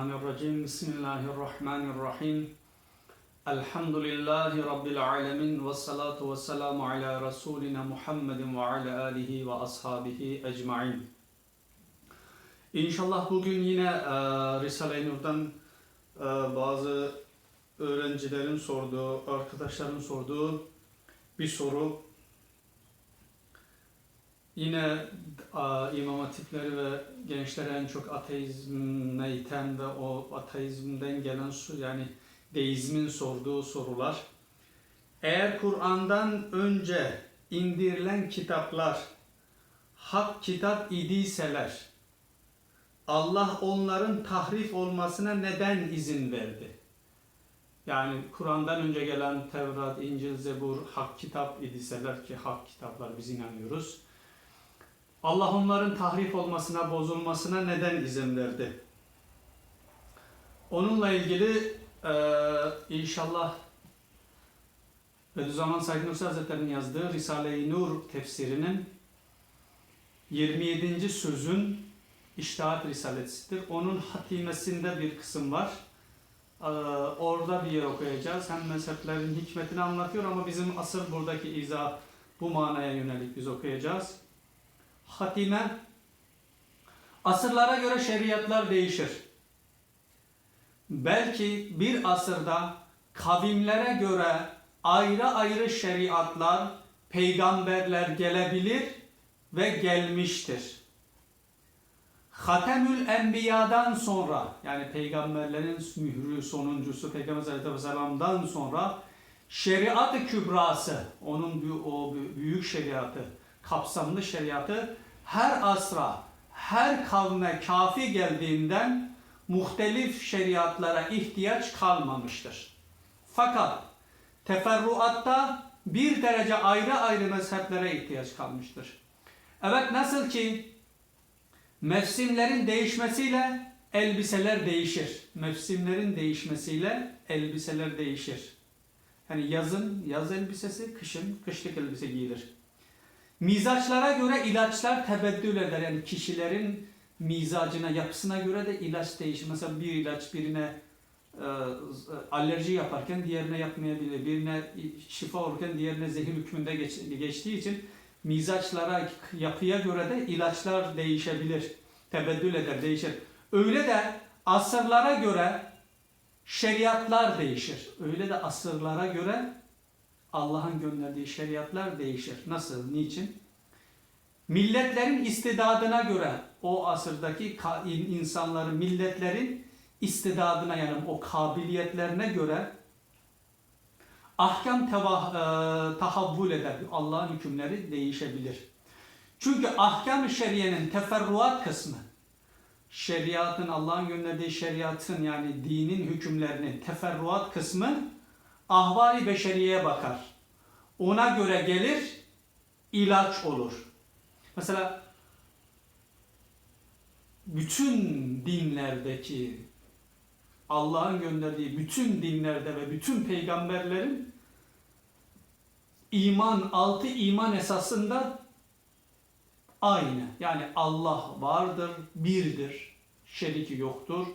Bismillahirrahmanirrahim. Bismillahirrahmanirrahim. Elhamdülillahi Rabbil alemin. Ve salatu ve selamu ala Resulina Muhammedin ve ala alihi ve ashabihi ecmain. İnşallah bugün yine e, Risale-i Nur'dan e, bazı öğrencilerin sorduğu, arkadaşların sorduğu bir soru. Yine İmam Hatipleri ve gençlere en çok ateizme iten ve o ateizmden gelen su yani deizmin sorduğu sorular. Eğer Kur'an'dan önce indirilen kitaplar hak kitap idiyseler Allah onların tahrif olmasına neden izin verdi? Yani Kur'an'dan önce gelen Tevrat, İncil, Zebur hak kitap idiseler ki hak kitaplar biz inanıyoruz. Allah onların tahrif olmasına, bozulmasına neden izin verdi? Onunla ilgili e, inşallah Bediüzzaman Said Nursi Hazretleri'nin yazdığı Risale-i Nur tefsirinin 27. sözün İştihat Risalesidir. Onun hatimesinde bir kısım var. Ee, orada bir yer okuyacağız. Hem mezheplerin hikmetini anlatıyor ama bizim asıl buradaki izah bu manaya yönelik biz okuyacağız. Hatime Asırlara göre şeriatlar değişir. Belki bir asırda kavimlere göre ayrı ayrı şeriatlar, peygamberler gelebilir ve gelmiştir. Hatemül Enbiya'dan sonra yani peygamberlerin mührü sonuncusu Peygamber Aleyhisselam'dan sonra şeriat-ı kübrası onun o büyük şeriatı kapsamlı şeriatı her asra her kavme kafi geldiğinden muhtelif şeriatlara ihtiyaç kalmamıştır. Fakat teferruatta bir derece ayrı ayrı mezheplere ihtiyaç kalmıştır. Evet nasıl ki mevsimlerin değişmesiyle elbiseler değişir. Mevsimlerin değişmesiyle elbiseler değişir. Yani yazın yaz elbisesi, kışın kışlık elbise giyilir. Mizaçlara göre ilaçlar tebeddül eder. Yani kişilerin mizacına, yapısına göre de ilaç değişir. Mesela bir ilaç birine e, alerji yaparken diğerine yapmayabilir. Birine şifa olurken diğerine zehir hükmünde geç, geçtiği için mizaçlara, yapıya göre de ilaçlar değişebilir. Tebeddül eder, değişir. Öyle de asırlara göre şeriatlar değişir. Öyle de asırlara göre Allah'ın gönderdiği şeriatlar değişir. Nasıl? Niçin? Milletlerin istidadına göre o asırdaki insanların, milletlerin istidadına yani o kabiliyetlerine göre ahkam tevah, e, tahavvül eder. Allah'ın hükümleri değişebilir. Çünkü ahkam-ı şeriyenin teferruat kısmı, şeriatın, Allah'ın gönderdiği şeriatın yani dinin hükümlerinin teferruat kısmı ahvali beşeriyeye bakar. Ona göre gelir, ilaç olur. Mesela bütün dinlerdeki Allah'ın gönderdiği bütün dinlerde ve bütün peygamberlerin iman, altı iman esasında aynı. Yani Allah vardır, birdir, şeriki yoktur.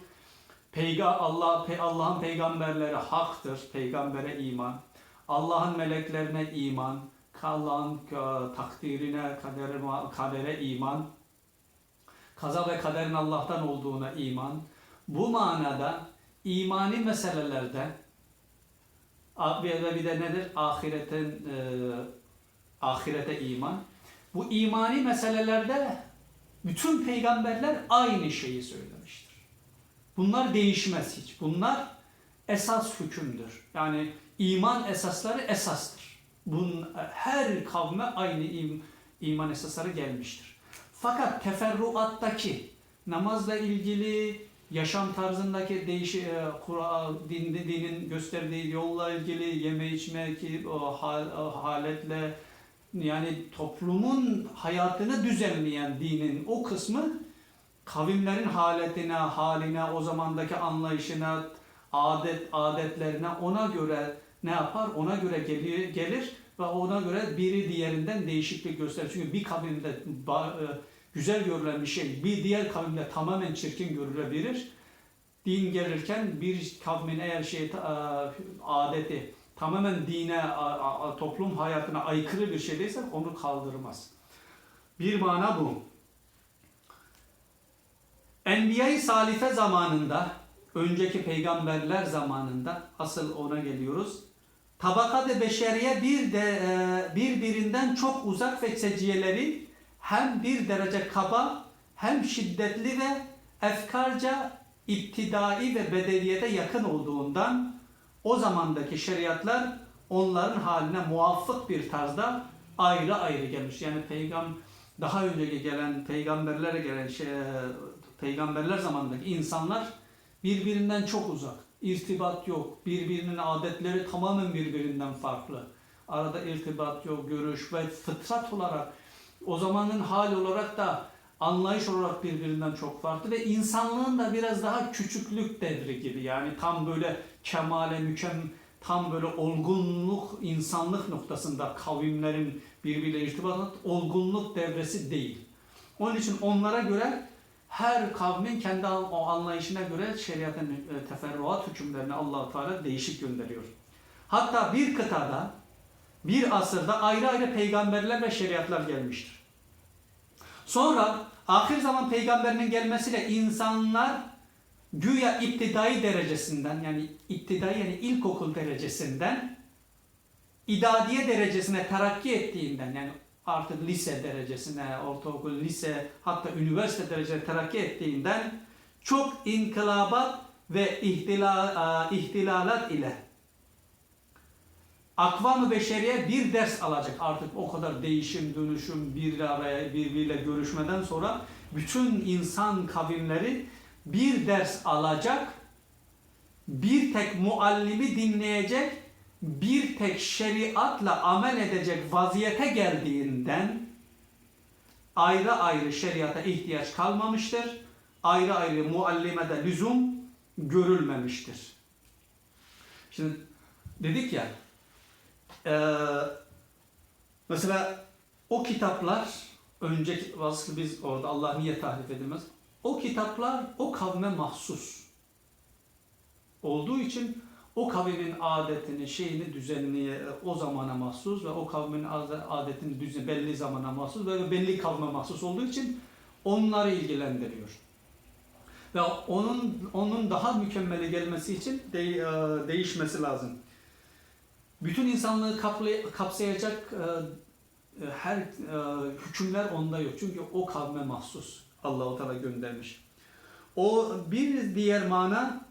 Peyga Allah Allah'ın peygamberleri haktır, peygambere iman. Allah'ın meleklerine iman, Allah'ın takdirine, kadere, kadere iman, kaza ve kaderin Allah'tan olduğuna iman. Bu manada imani meselelerde ve bir de nedir? Ahiretin e, ahirete iman. Bu imani meselelerde bütün peygamberler aynı şeyi söylemiştir. Bunlar değişmez hiç. Bunlar esas hükümdür. Yani iman esasları esastır. Bunun her kavme aynı im, iman esasları gelmiştir. Fakat teferruattaki namazla ilgili yaşam tarzındaki değişi e, din, dinin gösterdiği yolla ilgili yeme içme ki hal, haletle yani toplumun hayatını düzenleyen dinin o kısmı kavimlerin haletine, haline, o zamandaki anlayışına, adet adetlerine ona göre ne yapar? Ona göre gelir, gelir ve ona göre biri diğerinden değişiklik gösterir. Çünkü bir kavimde e, güzel görülen bir şey bir diğer kavimde tamamen çirkin görülebilir. din gelirken bir kavmin eğer şey ta- adeti tamamen dine, toplum hayatına aykırı bir şey değilse onu kaldırmaz. Bir mana bu. Enbiya-i Salife zamanında, önceki peygamberler zamanında, asıl ona geliyoruz. Tabakat-ı beşeriye bir de e, birbirinden çok uzak ve seciyeleri hem bir derece kaba hem şiddetli ve efkarca iptidai ve bedeliyete yakın olduğundan o zamandaki şeriatlar onların haline muvaffık bir tarzda ayrı ayrı gelmiş. Yani peygam daha önceki gelen peygamberlere gelen şey, peygamberler zamanındaki insanlar birbirinden çok uzak. İrtibat yok. Birbirinin adetleri tamamen birbirinden farklı. Arada irtibat yok, görüş ve fıtrat olarak o zamanın hali olarak da anlayış olarak birbirinden çok farklı ve insanlığın da biraz daha küçüklük devri gibi yani tam böyle kemale mükem tam böyle olgunluk insanlık noktasında kavimlerin birbiriyle irtibatı olgunluk devresi değil. Onun için onlara göre her kavmin kendi o anlayışına göre şeriatın e, teferruat hükümlerini allah Teala değişik gönderiyor. Hatta bir kıtada, bir asırda ayrı ayrı peygamberler ve şeriatlar gelmiştir. Sonra ahir zaman peygamberinin gelmesiyle insanlar güya iptidai derecesinden yani iptidai yani ilkokul derecesinden idadiye derecesine terakki ettiğinden yani artık lise derecesine, ortaokul, lise hatta üniversite derecesine terakki ettiğinden çok inkılabat ve ihtila, e, ihtilalat ile akvam-ı beşeriye bir ders alacak. Artık o kadar değişim, dönüşüm, bir araya birbiriyle görüşmeden sonra bütün insan kavimleri bir ders alacak, bir tek muallimi dinleyecek, bir tek şeriatla amel edecek vaziyete geldiğinden ayrı ayrı şeriata ihtiyaç kalmamıştır. Ayrı ayrı muallimede lüzum görülmemiştir. Şimdi dedik ya eee, mesela o kitaplar önceki vasfı biz orada Allah niye tahrif edilmez? O kitaplar o kavme mahsus olduğu için o kavmin adetini, şeyini düzenliye o zamana mahsus ve o kavmin ade- adetini düzen belli zamana mahsus ve belli kavme mahsus olduğu için onları ilgilendiriyor. Ve onun onun daha mükemmeli gelmesi için de, e, değişmesi lazım. Bütün insanlığı kaplay- kapsayacak e, e, her e, hükümler onda yok. Çünkü o kavme mahsus. Allah-u Teala göndermiş. O bir diğer mana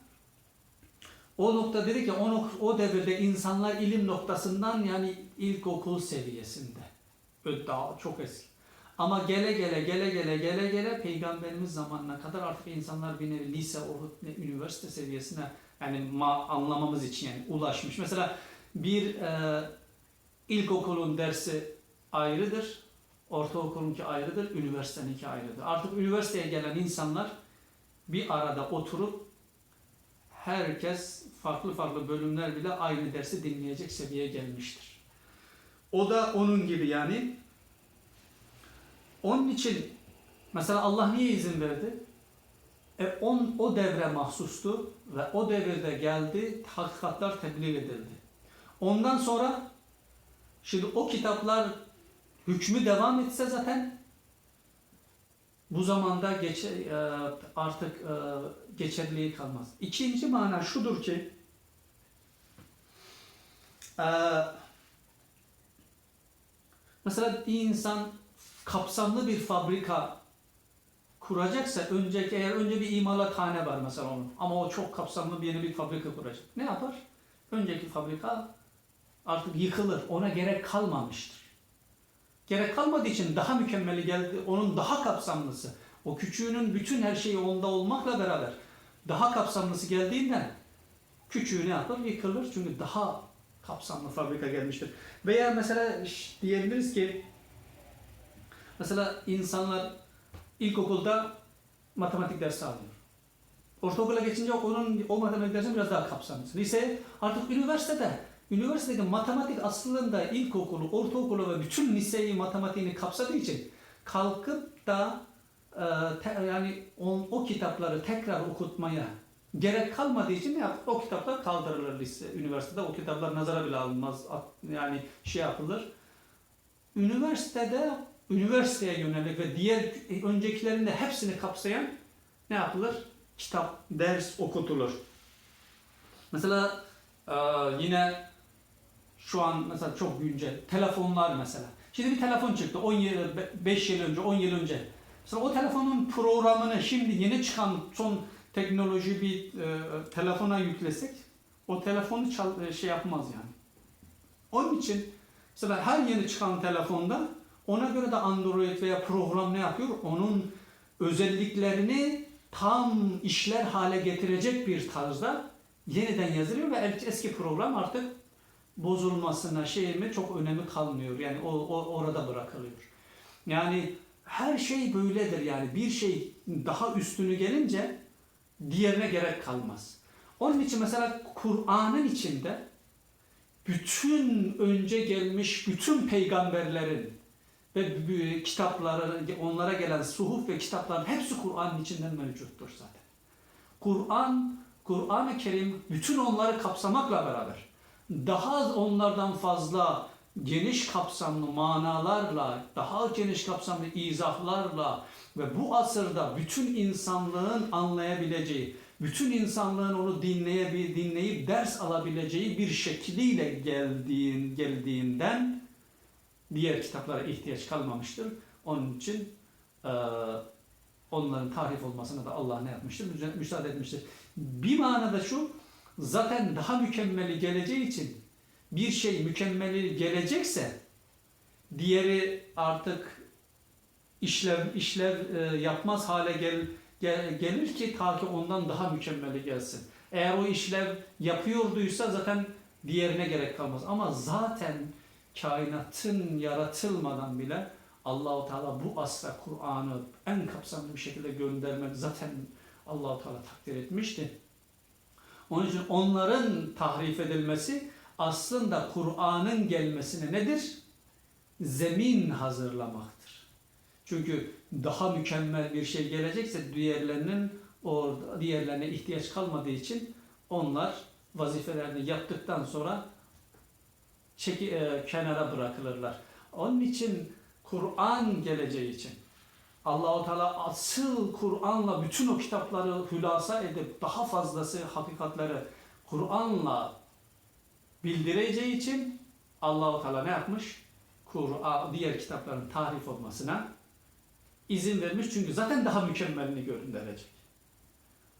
o nokta dedi ki o, o devirde insanlar ilim noktasından yani ilkokul seviyesinde. Daha çok eski. Ama gele gele gele gele gele gele peygamberimiz zamanına kadar artık insanlar bir nevi lise, ne, üniversite seviyesine yani ma- anlamamız için yani ulaşmış. Mesela bir e, ilkokulun dersi ayrıdır, ortaokulunki ayrıdır, üniversiteninki ayrıdır. Artık üniversiteye gelen insanlar bir arada oturup herkes farklı farklı bölümler bile aynı dersi dinleyecek seviyeye gelmiştir. O da onun gibi yani. Onun için mesela Allah niye izin verdi? E on, o devre mahsustu ve o devirde geldi, hakikatler tebliğ edildi. Ondan sonra şimdi o kitaplar hükmü devam etse zaten bu zamanda geçe, e, artık e, geçerliliği kalmaz. İkinci mana şudur ki e, mesela bir insan kapsamlı bir fabrika kuracaksa önceki eğer önce bir imalathane var mesela onun ama o çok kapsamlı bir yeni bir fabrika kuracak. Ne yapar? Önceki fabrika artık yıkılır. Ona gerek kalmamıştır. Gerek kalmadığı için daha mükemmeli geldi. Onun daha kapsamlısı. O küçüğünün bütün her şeyi onda olmakla beraber daha kapsamlısı geldiğinden küçüğü ne yapar? Yıkılır. Çünkü daha kapsamlı fabrika gelmiştir. Veya mesela diyebiliriz ki mesela insanlar ilkokulda matematik dersi alıyor. Ortaokula geçince onun o matematik dersi biraz daha kapsamlı. Lise artık üniversitede Üniversitedeki matematik aslında ilkokulu, ortaokulu ve bütün liseyi matematiğini kapsadığı için kalkıp da yani on, o kitapları tekrar okutmaya gerek kalmadığı için ne yaptı? O kitaplar kaldırılır lise, üniversitede. O kitaplar nazara bile alınmaz. Yani şey yapılır. Üniversitede üniversiteye yönelik ve diğer öncekilerin de hepsini kapsayan ne yapılır? Kitap, ders okutulur. Mesela e, yine şu an mesela çok güncel telefonlar mesela. Şimdi bir telefon çıktı 10 yıl, 5 yıl önce, 10 yıl önce. Mesela o telefonun programını şimdi yeni çıkan son teknoloji bir e, telefona yüklesek o telefonu çal, e, şey yapmaz yani. Onun için mesela her yeni çıkan telefonda ona göre de Android veya program ne yapıyor? Onun özelliklerini tam işler hale getirecek bir tarzda yeniden yazılıyor ve eski program artık bozulmasına şey mi çok önemi kalmıyor. Yani o, o orada bırakılıyor. Yani her şey böyledir yani bir şey daha üstünü gelince diğerine gerek kalmaz. Onun için mesela Kur'an'ın içinde bütün önce gelmiş bütün peygamberlerin ve kitapları, onlara gelen suhuf ve kitapların hepsi Kur'an'ın içinden mevcuttur zaten. Kur'an, Kur'an-ı Kerim bütün onları kapsamakla beraber daha az onlardan fazla geniş kapsamlı manalarla, daha geniş kapsamlı izahlarla ve bu asırda bütün insanlığın anlayabileceği, bütün insanlığın onu dinleyebil, dinleyip ders alabileceği bir şekliyle geldiğin, geldiğinden diğer kitaplara ihtiyaç kalmamıştır. Onun için eee, onların tahrif olmasına da Allah ne yapmıştır? Müsa- Müsaade etmiştir. Bir manada şu, zaten daha mükemmeli geleceği için bir şey mükemmeli gelecekse diğeri artık işlev işlev e, yapmaz hale gel, gel- gelir ki ta ki ondan daha mükemmeli gelsin. Eğer o işlev yapıyorduysa zaten diğerine gerek kalmaz. Ama zaten kainatın yaratılmadan bile Allahu Teala bu asra Kur'an'ı en kapsamlı bir şekilde göndermek zaten Allahu Teala takdir etmişti. Onun için onların tahrif edilmesi aslında Kur'an'ın gelmesine nedir? Zemin hazırlamaktır. Çünkü daha mükemmel bir şey gelecekse diğerlerinin orada diğerlerine ihtiyaç kalmadığı için onlar vazifelerini yaptıktan sonra çeki, e, kenara bırakılırlar. Onun için Kur'an geleceği için Allahu Teala asıl Kur'an'la bütün o kitapları hülasa edip daha fazlası hakikatleri Kur'an'la bildireceği için Allahu Teala ne yapmış? Kur'an diğer kitapların tahrif olmasına izin vermiş çünkü zaten daha mükemmelini gönderecek.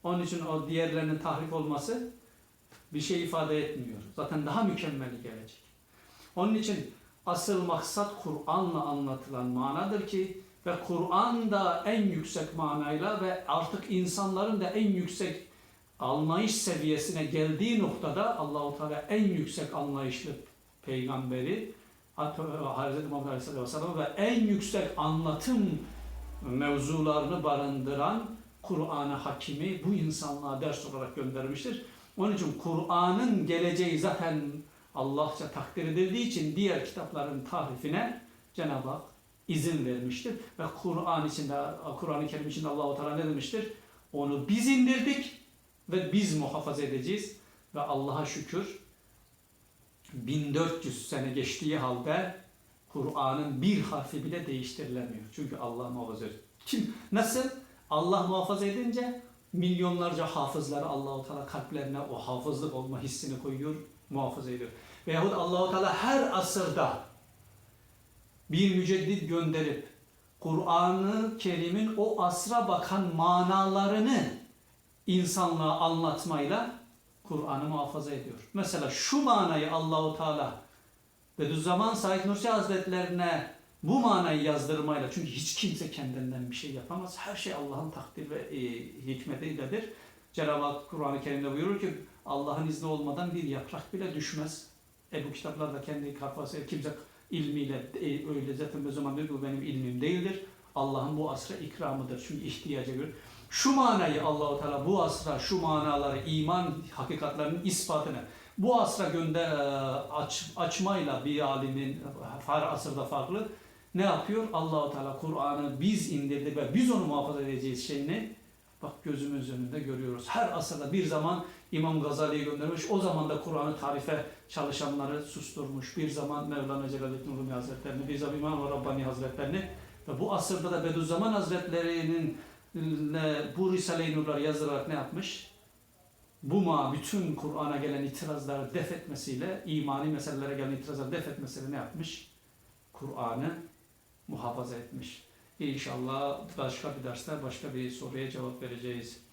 Onun için o diğerlerinin tahrif olması bir şey ifade etmiyor. Zaten daha mükemmeli gelecek. Onun için asıl maksat Kur'an'la anlatılan manadır ki ve Kur'an da en yüksek manayla ve artık insanların da en yüksek anlayış seviyesine geldiği noktada Allahu Teala en yüksek anlayışlı peygamberi Hz. Muhammed Aleyhisselatü Vesselam ve en yüksek anlatım mevzularını barındıran Kur'an-ı Hakimi bu insanlığa ders olarak göndermiştir. Onun için Kur'an'ın geleceği zaten Allahça takdir edildiği için diğer kitapların tahrifine Cenab-ı Hak izin vermiştir. Ve Kur'an içinde, Kur'an-ı Kerim içinde Allah-u Teala ne demiştir? Onu biz indirdik ve biz muhafaza edeceğiz. Ve Allah'a şükür 1400 sene geçtiği halde Kur'an'ın bir harfi bile değiştirilemiyor. Çünkü Allah muhafaza ediyor. Kim, nasıl? Allah muhafaza edince milyonlarca hafızları Allahu Teala kalplerine o hafızlık olma hissini koyuyor, muhafaza ediyor. Veyahut Allahu Teala her asırda bir müceddit gönderip Kur'an-ı Kerim'in o asra bakan manalarını insanlığa anlatmayla Kur'an'ı muhafaza ediyor. Mesela şu manayı Allahu Teala Bediüzzaman Said Nursi Hazretlerine bu manayı yazdırmayla çünkü hiç kimse kendinden bir şey yapamaz. Her şey Allah'ın takdir ve e, hikmetiyledir. Cenab-ı Hak Kur'an-ı Kerim'de buyurur ki Allah'ın izni olmadan bir yaprak bile düşmez. E bu kitaplarda kendi kafası kimse ilmiyle e, öyle zaten o zaman diyor bu benim ilmim değildir. Allah'ın bu asra ikramıdır. Çünkü ihtiyaca göre. Şu manayı Allahu Teala bu asra şu manaları iman hakikatlerinin ispatını bu asra gönder e, aç, açmayla bir alimin her asırda farklı ne yapıyor? Allahu Teala Kur'an'ı biz indirdik ve biz onu muhafaza edeceğiz şeyini Bak gözümüz önünde görüyoruz. Her asırda bir zaman İmam Gazali'yi göndermiş. O zaman da Kur'an'ı tarife çalışanları susturmuş. Bir zaman Mevlana Celaleddin Rumi Hazretlerini, bir zaman İmam Rabbani Hazretlerini ve bu asırda da Bediüzzaman Hazretleri'nin bu Risale-i Nur'ları yazılarak ne yapmış? Bu ma bütün Kur'an'a gelen itirazları def etmesiyle, imani meselelere gelen itirazları def etmesiyle ne yapmış? Kur'an'ı muhafaza etmiş. İnşallah başka bir derste başka bir soruya cevap vereceğiz.